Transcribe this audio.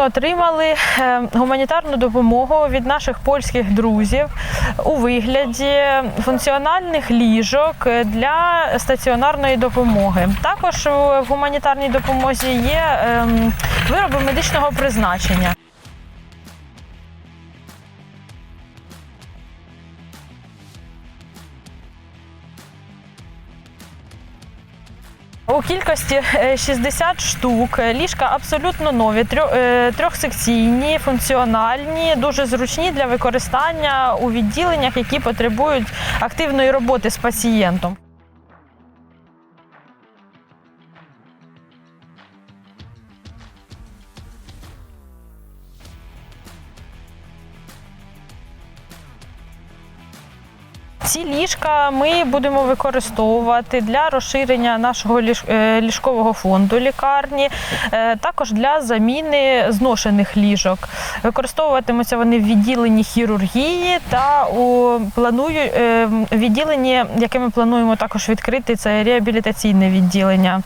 отримали е, гуманітарну допомогу від наших польських друзів у вигляді функціональних ліжок для стаціонарної допомоги. Також в гуманітарній допомозі є ем, вироби медичного призначення. У кількості е, 60 штук. Ліжка абсолютно нові, е, трьохсекційні, функціональні, дуже зручні для використання у відділеннях, які потребують активної роботи з пацієнтом. Ці ліжка ми будемо використовувати для розширення нашого е, ліжкового фонду лікарні, е, також для заміни зношених ліжок. Використовуватимуться вони в відділенні хірургії та у планую е, відділенні, яке ми плануємо також відкрити, це реабілітаційне відділення.